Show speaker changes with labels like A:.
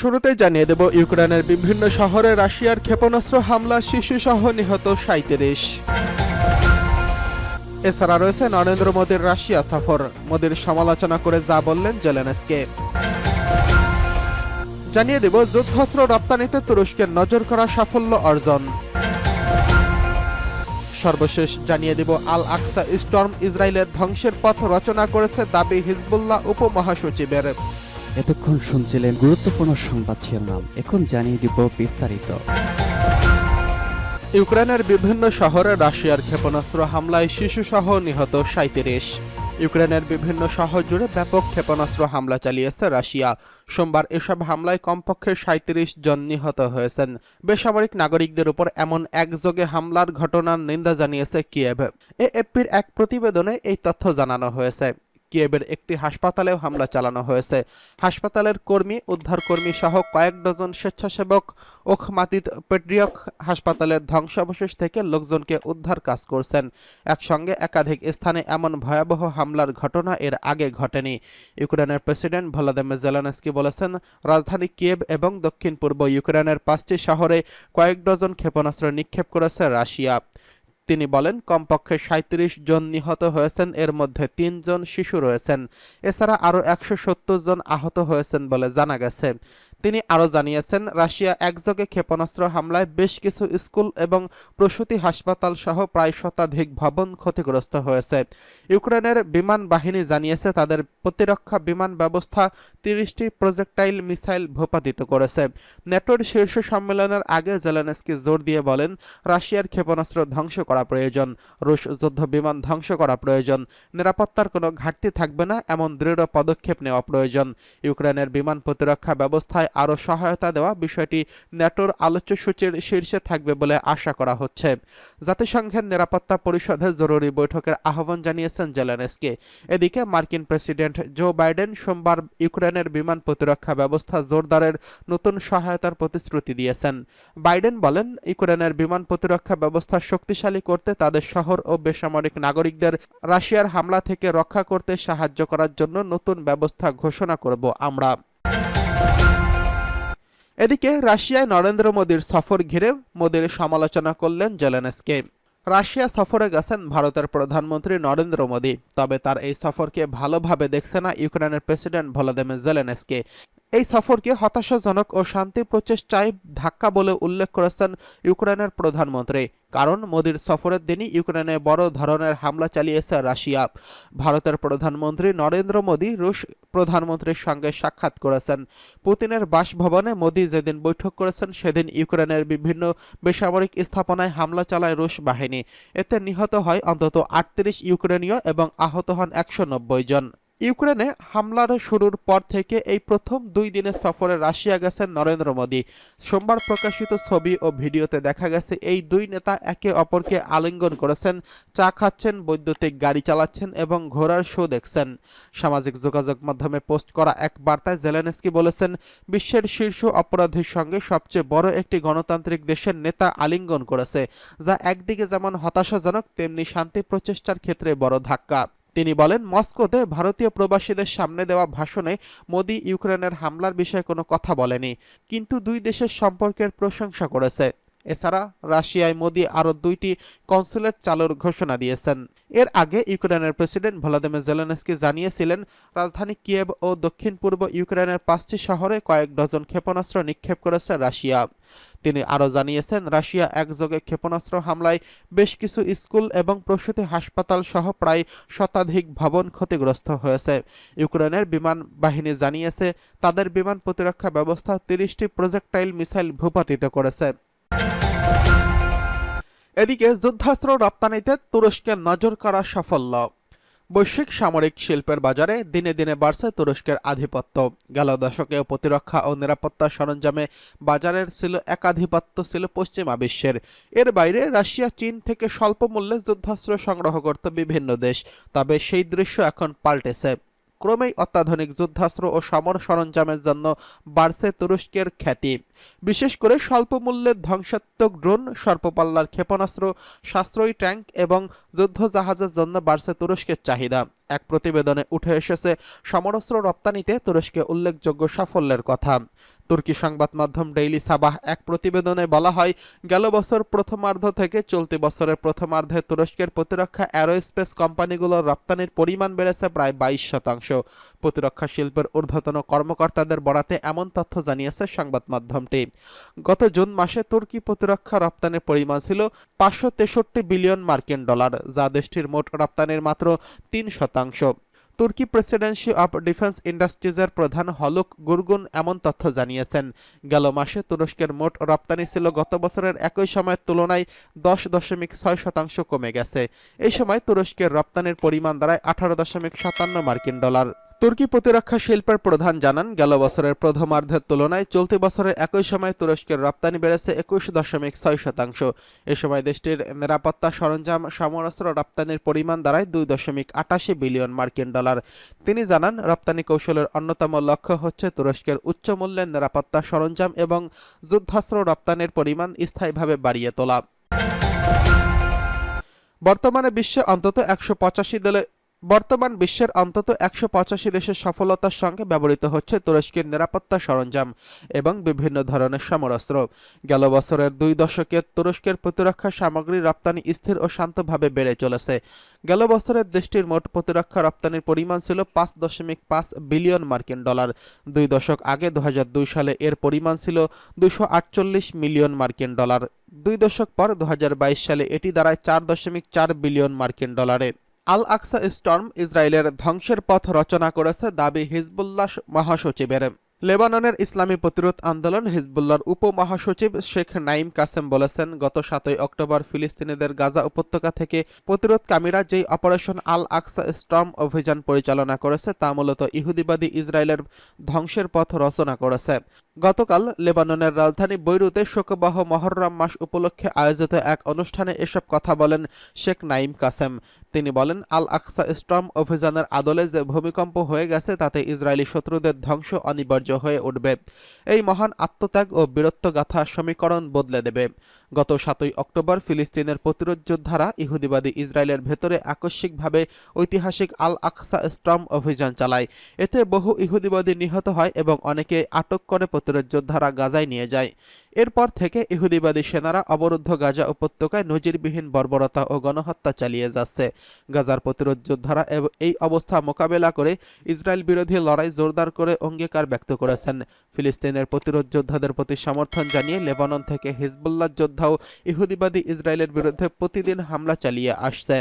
A: শুরুতেই জানিয়ে দেব, ইউক্রেনের বিভিন্ন শহরে রাশিয়ার ক্ষেপণাস্ত্র হামলা শিশুসহ নিহত সাঁত্রিশ এছাড়া রয়েছে নরেন্দ্র মোদীর রাশিয়া সফর। মোদীর সমালোচনা করে যা বললেন জেলেনস্কে। জানিয়ে দেব যুদ্ধাস্ত্র রপ্তানিতে তুরস্কের নজর করা সাফল্য অর্জন। সর্বশেষ জানিয়ে দেব আল আকসা স্টর্ম ইসরায়েলের ধ্বংসের পথ রচনা করেছে দাবি হিজবুল্লাহ উপমহাসচিবের।
B: এতক্ষণ শুনছিলেন গুরুত্বপূর্ণ সংবাদ শিরোনাম। এখন জানিয়ে দিব বিস্তারিত।
A: ইউক্রেনের বিভিন্ন শহরে রাশিয়ার ক্ষেপণাস্ত্র হামলায় শিশুসহ নিহত সাঁত্রিশ ইউক্রেনের বিভিন্ন শহর জুড়ে ব্যাপক ক্ষেপণাস্ত্র হামলা চালিয়েছে রাশিয়া। সোমবার এসব হামলায় কমপক্ষে সাঁত্রিশ জন নিহত হয়েছেন। বেসামরিক নাগরিকদের উপর এমন একযোগে হামলার ঘটনার নিন্দা জানিয়েছে কিয়েভ। এএফপির এক প্রতিবেদনে এই তথ্য জানানো হয়েছে। কিয়েবের একটি হাসপাতালেও হামলা চালানো হয়েছে। হাসপাতালের কর্মী, উদ্ধারকর্মী সহ কয়েক ডজন স্বেচ্ছাসেবক ওখমাতিত পেট্রিয়ক হাসপাতালের ধ্বংসাবশেষ থেকে লোকজনকে উদ্ধার কাজ করছেন। একসঙ্গে একাধিক স্থানে এমন ভয়াবহ হামলার ঘটনা এর আগে ঘটেনি। ইউক্রেনের প্রেসিডেন্ট ভলাদিমির জেলেনস্কি বলেছেন, রাজধানী কিয়েভ এবং দক্ষিণ পূর্ব ইউক্রেনের পাঁচটি শহরে কয়েক ডজন ক্ষেপণাস্ত্র নিক্ষেপ করেছে রাশিয়া। তিনি বলেন, কমপক্ষে সাঁত্রিশ জন নিহত হয়েছেন, এর মধ্যে তিনজন শিশু রয়েছেন। এছাড়া আরও একশো সত্তর জন আহত হয়েছেন বলে জানা গেছে। তিনি আরও জানিয়েছেন, রাশিয়া একযোগে ক্ষেপণাস্ত্র হামলায় বেশ কিছু স্কুল এবং প্রসূতি হাসপাতাল সহ প্রায় শতাধিক ভবন ক্ষতিগ্রস্ত হয়েছে। ইউক্রেনের বিমান বাহিনী জানিয়েছে, তাদের প্রতিরক্ষা বিমান ব্যবস্থা তিরিশটি প্রজেক্টাইল মিসাইল ভূপাতিত করেছে। ন্যাটোর শীর্ষ সম্মেলনের আগে জেলেনস্কি জোর দিয়ে বলেন, রাশিয়ার ক্ষেপণাস্ত্র ধ্বংস করা প্রয়োজন, রুশ যুদ্ধ বিমান ধ্বংস করা প্রয়োজন, নিরাপত্তার কোনো ঘাটতি থাকবে না, এমন দৃঢ় পদক্ষেপ নেওয়া প্রয়োজন। ইউক্রেনের বিমান প্রতিরক্ষা ব্যবস্থায় আরও সহায়তা দেওয়া বিষয়টি ন্যাটোর আলোচ্য সূচির শীর্ষে থাকবে বলে আশা করা হচ্ছে। জাতিসংঘের নিরাপত্তা পরিষদের জরুরি বৈঠকের আহ্বান জানিয়েছেন জেলেনস্কি। এদিকে মার্কিন প্রেসিডেন্ট জো বাইডেন সোমবার ইউক্রেনের বিমান প্রতিরক্ষা ব্যবস্থা জোরদারের নতুন সহায়তার প্রতিশ্রুতি দিয়েছেন। বাইডেন বলেন, ইউক্রেনের বিমান প্রতিরক্ষা ব্যবস্থা শক্তিশালী করতে তাদের শহর ও বেসামরিক নাগরিকদের রাশিয়ার হামলা থেকে রক্ষা করতে সাহায্য করার জন্য নতুন ব্যবস্থা ঘোষণা করব আমরা। এদিকে রাশিয়ায় নরেন্দ্র মোদীর সফর ঘিরে মোদীর সমালোচনা করলেন জেলেনস্কে। রাশিয়া সফরে গেছেন ভারতের প্রধানমন্ত্রী নরেন্দ্র মোদী, তবে তার এই সফরকে ভালোভাবে দেখছে না ইউক্রেনের প্রেসিডেন্ট ভলাদিমির জেলেনস্কি। এই সফরকে হতাশাজনক ও শান্তি প্রচেষ্টায় ধাক্কা বলে উল্লেখ করেছেন ইউক্রেনের প্রধানমন্ত্রী। কারণ, মোদীর সফরের দিনই ইউক্রেনে বড় ধরনের হামলা চালিয়েছে রাশিয়া। ভারতের প্রধানমন্ত্রী নরেন্দ্র মোদী রুশ প্রধানমন্ত্রীর সঙ্গে সাক্ষাৎ করেছেন। পুতিনের বাসভবনে মোদী যেদিন বৈঠক করেছেন, সেদিন ইউক্রেনের বিভিন্ন বেসামরিক স্থাপনায় হামলা চালায় রুশ বাহিনী। এতে নিহত হয় অন্তত আটত্রিশ ইউক্রেনীয় এবং আহত হন একশো নব্বই জন। ইউক্রেনে হামলার শুরুর পর থেকে এই প্রথম দুই দিনের সফরে রাশিয়া গেছেন নরেন্দ্র মোদী। সোমবার প্রকাশিত ছবি ও ভিডিওতে দেখা গেছে, এই দুই নেতা একে অপরকে আলিঙ্গন করেছেন, চা খাচ্ছেন, বৈদ্যুতিক গাড়ি চালাচ্ছেন এবং ঘোড়ার শো দেখছেন। সামাজিক যোগাযোগ মাধ্যমে পোস্ট করা এক বার্তায় জেলেনস্কি বলেছেন, বিশ্বের শীর্ষ অপরাধীর সঙ্গে সবচেয়ে বড় একটি গণতান্ত্রিক দেশের নেতা আলিঙ্গন করেছে, যা একদিকে যেমন হতাশাজনক, তেমনি শান্তি প্রচেষ্টার ক্ষেত্রে বড় ধাক্কা। তিনি বলেন, মস্কোতে ভারতীয় প্রবাসীদের সামনে দেওয়া ভাষণে মোদি ইউক্রেনের হামলার বিষয়ে কোনো কথা বলেনি, কিন্তু দুই দেশের সম্পর্কের প্রশংসা করেছে। এছাড়া রাশিয়ায় মোদি আরও দুইটি কনসুলেট চালুর ঘোষণা দিয়েছেন। এর আগে ইউক্রেনের প্রেসিডেন্ট ভলাদিমির জেলেনস্কি জানিয়েছিলেন, রাজধানী কিয়েভ ও দক্ষিণ পূর্ব ইউক্রেনের পাঁচটি শহরে কয়েক ডজন ক্ষেপণাস্ত্র নিক্ষেপ করেছে রাশিয়া। তিনি আরও জানিয়েছেন, রাশিয়া একযোগে ক্ষেপণাস্ত্র হামলায় বেশ কিছু স্কুল এবং প্রসূতি হাসপাতাল সহ প্রায় শতাধিক ভবন ক্ষতিগ্রস্ত হয়েছে। ইউক্রেনের বিমান বাহিনী জানিয়েছে, তাদের বিমান প্রতিরক্ষা ব্যবস্থা তিরিশটি প্রজেক্টাইল মিসাইল ভূপাতিত করেছে। এদিকে যুদ্ধাস্ত্র রপ্তানিতে তুরস্কের নজর করা সাফল্য। বৈশ্বিক সামরিক শিল্পের বাজারে দিনে দিনে বাড়ছে তুরস্কের আধিপত্য। গেল দশকে প্রতিরক্ষা ও নিরাপত্তা সরঞ্জামে বাজারের ছিল একাধিপত্য ছিল পশ্চিমা বিশ্বের। এর বাইরে রাশিয়া, চীন থেকে স্বল্প মূল্যে যুদ্ধাস্ত্র সংগ্রহ করত বিভিন্ন দেশ। তবে সেই দৃশ্য এখন পাল্টেছে। ক্রমেই অত্যাধুনিক যুদ্ধাস্ত্র ও সমর সরঞ্জামের জন্য বাড়ছে তুরস্কের খ্যাতি। বিশেষ করে স্বল্প মূল্যের ধ্বংসাত্মক ড্রোন স্বল্পপাল্লার ক্ষেপণাস্ত্র, সাশ্রয়ী ট্যাঙ্ক এবং যুদ্ধ জাহাজের জন্য বাড়ছে তুরস্কের চাহিদা। এক প্রতিবেদনে উঠে এসেছে, সমরস্ত্র রপ্তানিতে তুরস্কে উল্লেখযোগ্য সাফল্যের কথা। তুর্কি সংবাদ মাধ্যম ডেইলি সাবাহ এক প্রতিবেদনে বলা হয়, গেল বছর প্রথমার্ধ থেকে চলতি বছরের প্রথমার্ধে তুরস্কের প্রতিরক্ষা অ্যারোস্পেস কোম্পানিগুলোর রপ্তানির পরিমাণ বেড়েছে প্রায় বাইশ শতাংশ। প্রতিরক্ষা শিল্পের ঊর্ধ্বতন কর্মকর্তাদের বরাতে এমন তথ্য জানিয়েছে সংবাদ মাধ্যমটি। গত জুন মাসে তুর্কি প্রতিরক্ষা রপ্তানির পরিমাণ ছিল পাঁচশো তেষট্টি বিলিয়ন মার্কিন ডলার, যা দেশটির মোট রপ্তানির মাত্র তিন শতাংশ। তুর্কি প্রেসিডেন্সি অব ডিফেন্স ইন্ডাস্ট্রিজের প্রধান হলুক গুরগুন এমন তথ্য জানিয়েছেন। গেল মাসে তুরস্কের মোট রপ্তানি ছিল গত বছরের একই সময়ের তুলনায় দশ দশমিক ছয় শতাংশ কমে গেছে। এই সময় তুরস্কের রপ্তানির পরিমাণ দাঁড়ায় আঠারো দশমিক সাতান্ন মার্কিন ডলার। তুর্কি প্রতিরক্ষা শিল্পের প্রধান জানান, গেল বছরের প্রথমার্ধের তুলনায় চলতি বছরের একই সময় তুরস্কের রপ্তানি বেড়েছে একুশ দশমিক ছয় শতাংশ। এ সময় দেশটির নিরাপত্তা সরঞ্জাম সমরাস্ত্র রপ্তানির পরিমাণ দাঁড়ায় দুই দশমিক আটাশি বিলিয়ন মার্কিন ডলার। তিনি জানান, রপ্তানি কৌশলের অন্যতম লক্ষ্য হচ্ছে তুরস্কের উচ্চ মূল্যের নিরাপত্তা সরঞ্জাম এবং যুদ্ধাস্ত্র রপ্তানির পরিমাণ স্থায়ীভাবে বাড়িয়ে তোলা। বর্তমানে বিশ্বে অন্তত একশো পঁচাশি দলে বর্তমান বিশ্বের অন্তত একশো পঁচাশি দেশের সফলতার সঙ্গে ব্যবহৃত হচ্ছে তুরস্কের নিরাপত্তা সরঞ্জাম এবং বিভিন্ন ধরনের সমরাস্ত্র। গেল বছরের দুই দশকে তুরস্কের প্রতিরক্ষা সামগ্রী রপ্তানি স্থির ও শান্তভাবে বেড়ে চলেছে। গেল বছরের দেশটির মোট প্রতিরক্ষা রপ্তানির পরিমাণ ছিল পাঁচ দশমিক পাঁচ বিলিয়ন মার্কিন ডলার। দুই দশক আগে দু হাজার দুই সালে এর পরিমাণ ছিল দুশো মিলিয়ন মার্কিন ডলার। দুই দশক পর দু হাজার বাইশ সালে এটি দাঁড়ায় চার দশমিক চার বিলিয়ন মার্কিন ডলারে। আল আকসা স্টর্ম ইসরায়েলের ধ্বংসের পথ রচনা করেছে দাবি হিজবুল্লাহ মহাসচিবের। লেবাননের ইসলামী প্রতিরোধ আন্দোলন হিজবুল্লাহর উপমহাসচিব শেখ নাইম কাসেম বলেছেন, গত সাতই অক্টোবর ফিলিস্তিনিদের গাজা উপত্যকা থেকে প্রতিরোধকামীরা যেই অপারেশন আল আকসা স্টর্ম অভিযান পরিচালনা করেছে, তা মূলত ইহুদিবাদী ইসরায়েলের ধ্বংসের পথ রচনা করেছে। গতকাল লেবাননের রাজধানী বৈরুতে শোকবাহ মহররম মাস উপলক্ষে আয়োজিত এক অনুষ্ঠানে এসব কথা বলেন শেখ নাইম কাসেম। তিনি বলেন আল আকসা স্টর্ম অভিযানের আদলে যে ভূমিকম্প হয়ে গেছে, তাতে ইসরায়েলি শত্রুদের ধ্বংস অনিবার্য হয়ে উঠবে। এই মহান আত্মত্যাগ ও বীরত্বগাথা সমীকরণ বদলে দেবে। গত সাতই অক্টোবর ফিলিস্তিনের প্রতিরোধ যোদ্ধারা ইহুদিবাদী ইসরায়েলের ভেতরে আকস্মিকভাবে ঐতিহাসিক আল আকসা স্টর্ম অভিযান চালায়। এতে বহু ইহুদিবাদী নিহত হয় এবং অনেকে আটক করে প্রতিরোধ যোদ্ধারা গাজায় নিয়ে যায়। এরপর থেকে ইহুদিবাদী সেনারা অবরুদ্ধ গাজা উপত্যকায় নজিরবিহীন বর্বরতা ও গণহত্যা চালিয়ে যাচ্ছে। গাজার প্রতিরোধ যোদ্ধারা এই অবস্থা মোকাবেলা করে ইসরায়েল বিরোধী লড়াই জোরদার করে অঙ্গীকার ব্যক্ত করেছেন। ফিলিস্তিনের প্রতিরোধ যোদ্ধাদের প্রতি সমর্থন জানিয়ে লেবানন থেকে হিজবুল্লাহ যোদ্ধাও ইহুদিবাদী ইসরায়েলের বিরুদ্ধে প্রতিদিন হামলা চালিয়ে আসছে।